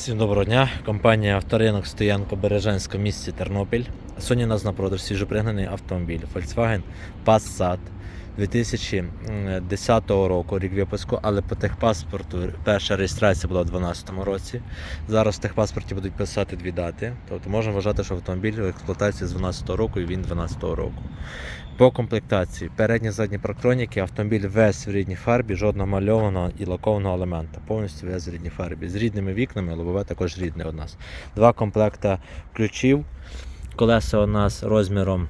Всім доброго дня. Компанія Авторинок Стоянко Бережанська в місті Тернопіль. Сьогодні у нас на продаж свіжопригнаний автомобіль Volkswagen Passat 2010 року, рік випуску, але по техпаспорту перша реєстрація була у 2012 році. Зараз в техпаспорті будуть писати дві дати. Тобто можна вважати, що автомобіль в експлуатації з 2012 року і він 2012 року. По комплектації передні задні парктроніки, автомобіль весь в рідній фарбі, жодного мальованого і лакованого елемента. Повністю весь в рідній фарбі. З рідними вікнами, лобове також рідне у нас. Два комплекта ключів. Колеса у нас розміром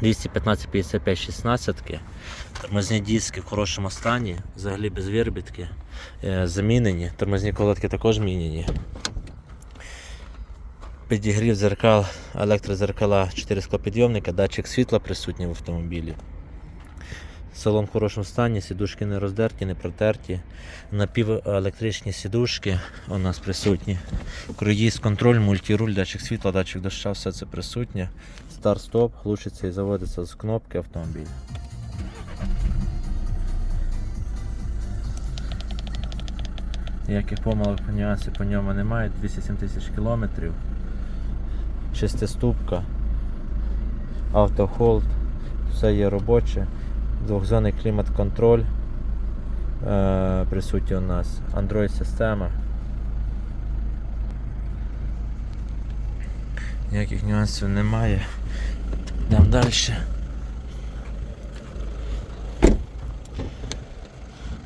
215 55 16 Тормозні диски в хорошому стані, взагалі без виробітки. Е, Замінені. Тормозні колодки також змінені. Підігрів зеркал, електрозеркала, 4 склопідйомника, датчик світла присутній в автомобілі. Салон в хорошому стані, сідушки не роздерті, не протерті. Напівелектричні сідушки у нас присутні. Круїз, контроль, мультируль, датчик світла, датчик доща, все це присутнє. Старт-стоп, глушиться і заводиться з кнопки автомобіль. Ніяких помилок нюансів по ньому немає, 207 тисяч кілометрів. Шестиступка, автохолд, все є робоче, двохзонний клімат-контроль е, присутній у нас, Android-система. Ніяких нюансів немає. Йдемо далі.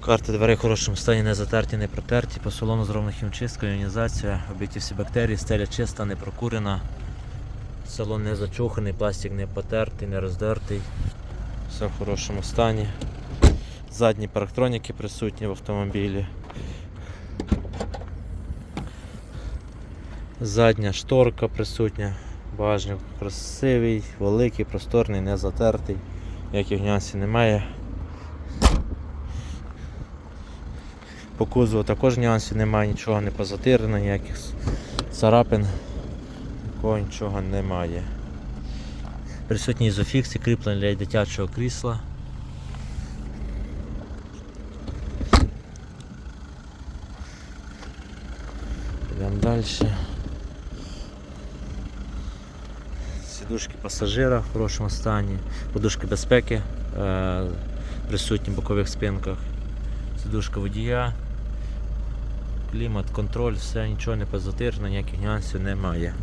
Карти дверей в хорошому стані, не затерті, не протерті, по салону зроблена хімчистка, іонізація, обійті всі бактерії, стеля чиста, не прокурена. Салон не зачуханий, пластик не потертий, не роздертий. Все в хорошому стані. Задні парктроніки присутні в автомобілі. Задня шторка присутня. Багажник красивий, великий, просторний, не затертий. Ніяких нюансів немає. По кузову також нюансів немає, нічого не позатирено, ніяких царапин, такого нічого немає. Присутні ізофікси, кріплення для дитячого крісла. Йдемо далі. Сідушки пасажира в хорошому стані, подушки безпеки е, присутні в бокових спинках, сідушка водія, клімат, контроль, все, нічого не позатирно, ніяких нюансів немає.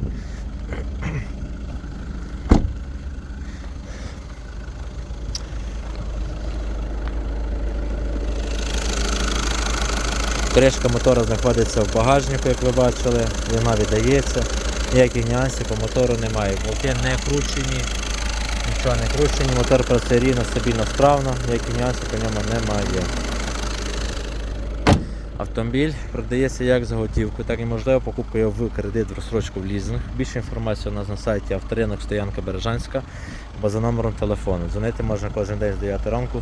Кришка мотора знаходиться в багажнику, як ви бачили, вона віддається, ніяких нюансів по мотору немає. Болти не кручені, нічого не кручені, мотор працює рівно, стабільно, справно, ніяких нюансів по ньому немає. Автомобіль продається як за готівку, так і можливо покупкою в кредит, в розсрочку в лізинг. Більше інформації у нас на сайті авторинок Стоянка Бережанська або за номером телефону. Дзвонити можна кожен день з 9 ранку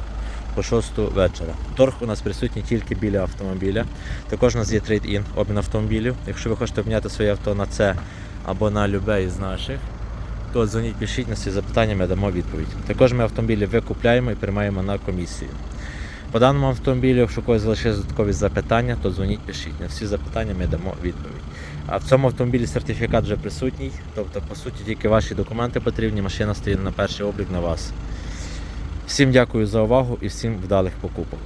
по 6 вечора. Торг у нас присутній тільки біля автомобіля. Також у нас є трейд-ін, обмін автомобілів. Якщо ви хочете обміняти своє авто на це або на любе із наших, то дзвоніть, пишіть на всі запитання, ми дамо відповідь. Також ми автомобілі викупляємо і приймаємо на комісію. По даному автомобілю, якщо когось залишились додаткові запитання, то дзвоніть, пишіть. На всі запитання ми дамо відповідь. А в цьому автомобілі сертифікат вже присутній, тобто, по суті, тільки ваші документи потрібні, машина стоїть на перший облік на вас. Всім дякую за увагу і всім вдалих покупок.